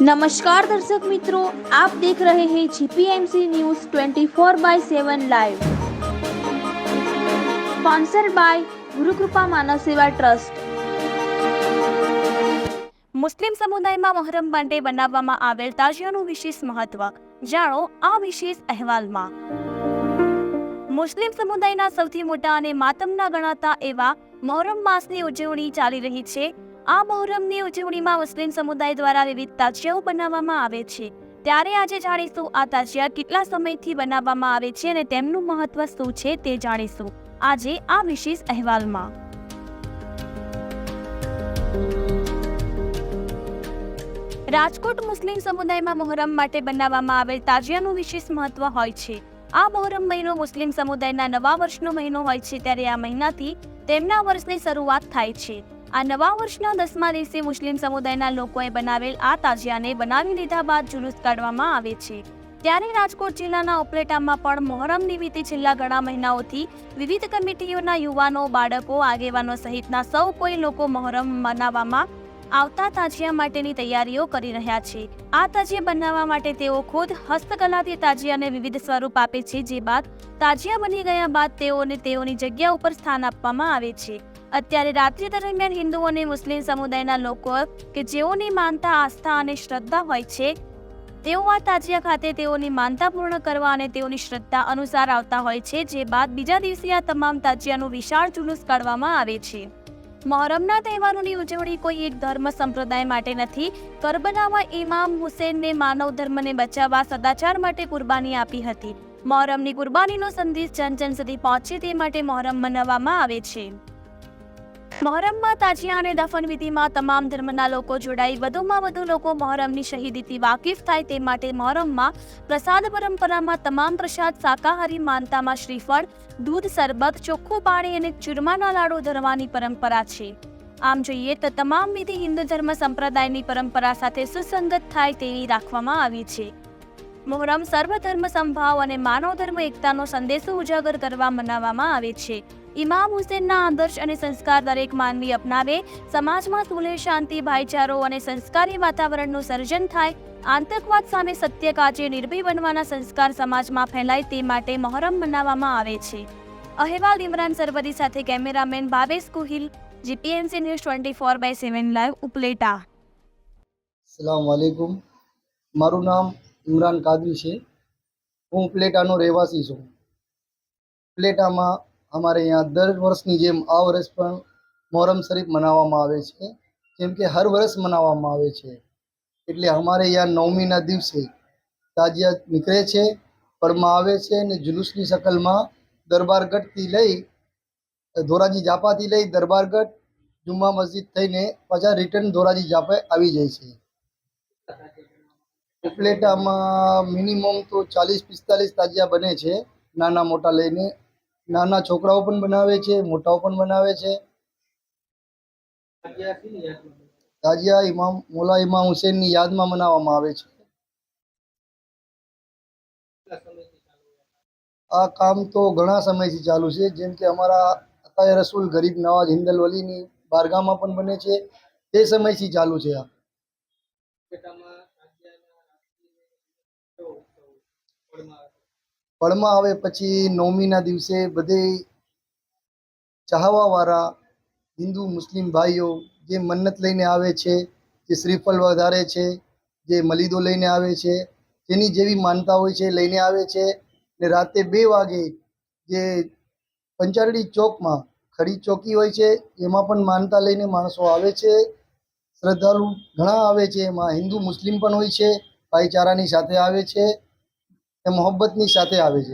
નમસ્કાર દર્શક મિત્રો, આપ દેખ રહે હે GPMC news 24 by seven live. Sponsor by Gurukrupa Manav Seva trust. મુસ્લિમ સમુદાયમાં મહરમ માટે બનાવવામાં આવેલ તાજિયાનું વિશેષ મહત્વ. જાણો આ વિશેષ અહેવાલમાં. મુસ્લિમ સમુદાયના સૌથી મોટા અને માતમના ગણાતા એવા મોહરમ માસની ઉજવણી ચાલી રહી છે. આ મહોરમની ઉજવણીમાં મુસ્લિમ સમુદાય દ્વારા વિવિધ તાજિયાઓ બનાવવામાં આવે છે. ત્યારે આજે જાણીશું આ તાજિયા કેટલા સમયથી બનાવવામાં આવે છે અને તેમનું મહત્વ શું છે તે જાણીશું. આજે આ વિશેષ અહેવાલમાં. રાજકોટ મુસ્લિમ સમુદાયમાં મોહરમ માટે બનાવવામાં આવેલ તાજિયાનું વિશેષ મહત્વ હોય છે. આ મોહરમ મહિનો મુસ્લિમ સમુદાયના નવા વર્ષનો મહિનો હોય છે ત્યારે આ મહિનાથી તેમના વર્ષની શરૂઆત થાય છે. આ નવા વર્ષના દસમા દિવસે મુસ્લિમ સમુદાયના લોકોએ બનાવેલ આ તાજિયાને બનાવી લીધા બાદ જુલુસ કાઢવામાં આવે છે. ત્યારે રાજકોટ જિલ્લાના ઉપલેટામાં પણ મોહરમ નિમિત્તે છેલ્લા ઘણા મહિનાઓથી વિવિધ કમિટીઓના યુવાનો, બાળકો, આગેવાનો સહિતના સૌ કોઈ લોકો મોહરમ મનાવવામાં આવતા તાજિયા માટેની તૈયારીઓ કરી રહ્યા છે. આ તાજિયા બનાવવા માટે તેઓ ખુદ હસ્તકલાથી તાજિયાને વિવિધ સ્વરૂપ આપે છે, જે બાદ તાજિયા બની ગયા બાદ તેઓને તેઓની જગ્યા ઉપર સ્થાન આપવામાં આવે છે. અત્યારે રાત્રિ દરમિયાન હિન્દુ અને મુસ્લિમ સમુદાયના લોકો કે જેઓની માનતા, આસ્થા અને શ્રદ્ધા હોય છે, તેઓ આ તાજિયા ખાતે તેઓની માનતા પૂર્ણ કરવા અને તેઓની શ્રદ્ધા અનુસાર આવતા હોય છે, જે બાદ બીજા દિવસે આ તમામ તાજિયાનું વિશાળ જુલુસ કાઢવામાં આવે છે. મોહરમના તહેવારોની ઉજવણી કોઈ એક ધર્મ સંપ્રદાય માટે નથી કરબલામાં ઇમામ હુસેનને માનવ ધર્મને બચાવવા સદાચાર માટે કુરબાની આપી હતી. મોહરમની કુરબાનીનો સંદેશ જન જન સુધી પહોંચે તે માટે મોહરમ મનાવવામાં આવે છે. મહોરમમાં તાજિયા અને દફન વિધિમાં તમામ ધર્મના લોકો જોડાઈ. વધુમાં વધુ લોકો મહોરમની શહીદીથી વાકેફ થાય તે માટે મહોરમમાં પ્રસાદ પરંપરામાં તમામ પ્રસાદ શાકાહારી માનતામાં શ્રીફળ, દૂધ, શરબત, ચોખ્ખું પાણી અને ચૂરમાના લાડુ ધરવાની પરંપરા છે. આમ જોઈએ તો તમામ વિધિ હિન્દુ ધર્મ સંપ્રદાયની પરંપરા સાથે સુસંગત થાય તેવી રાખવામાં આવી છે. મોહરમ સર્વધર્મ સંભાવ અને માનવ ધર્મ એકતાનો સંદેશો ઉજાગર કરવા મનાવવામાં આવે છે. ઇમામ હુસેનના આદર્શ અને સંસ્કાર દરેક માનવી અપનાવે, સમાજમાં સુલે શાંતિ, ભાઈચારો અને સંસ્કારી વાતાવરણનું સર્જન થાય, આતંકવાદ સામે સત્ય કાજે નિર્ભય બનવાના સંસ્કાર સમાજમાં ફેલાય તે માટે મહોરમ મનાવવામાં આવે છે. અહેવાલ ઇમરાન સરવદી સાથે કેમેરામેન બાબેસ કુહિલ GPMC news twenty four by seven live, Upleta. સલામ વાલેકુમ મારું નામ ઇમરાન કાદરી છે. હું ઉપલેટાનો રહેવાસી છું. પ્લેટામાં અમારે અહીંયા દર વર્ષની જેમ આ વર્ષ પણ મોહરમ શરીફ મનાવવામાં આવે છે. જેમ કે હર વર્ષ મનાવવામાં આવે છે. એટલે અમારે અહીંયા નવમીના દિવસે તાજિયા નીકળે છે પરમાં આવે છે અને જુલુસની શકલમાં દરબારગઢથી લઈ, ધોરાજી જાપાથી લઈ દરબારગઢ જુમ્મા મસ્જિદ થઈને પાછા રિટર્ન ધોરાજી જાપે આવી જાય છે. ઉપલેટામાં મિનિમમ તો ચાલીસ પિસ્તાલીસ તાજિયા બને છે, નાના મોટા લઈને નાના છોકરાઓ પણ બનાવે છે, મોટાઓ પણ બનાવે છે. તાજિયા ઇમામ, મોલા ઇમામ હુસેનની યાદમાં મનાવવામાં આવે છે. આ કામ તો ઘણા સમયથી ચાલુ છે, જેમ કે અમારા અતાય રસૂલ ગરીબ નવાજ હિન્દલ વલીની બારગામાં પણ બને છે, તે સમયથી ચાલુ છે આ. પળમાં આવે પછી નવમીના દિવસે બધે ચાહવાવાળા હિન્દુ, મુસ્લિમ ભાઈઓ જે મન્નત લઈને આવે છે, જે શ્રીફળ વધારે છે, જે મલીદો લઈને આવે છે, જેની જેવી માનતા હોય છે લઈને આવે છે ને રાતે બે વાગે જે પંચારડી ચોકમાં ખડી ચોકી હોય છે એમાં પણ માનતા લઈને માણસો આવે છે. શ્રદ્ધાળુ ઘણા આવે છે, એમાં હિન્દુ, મુસ્લિમ પણ હોય છે, ભાઈચારાની સાથે આવે છે. એ મોહબ્બતની સાથે આવે છે.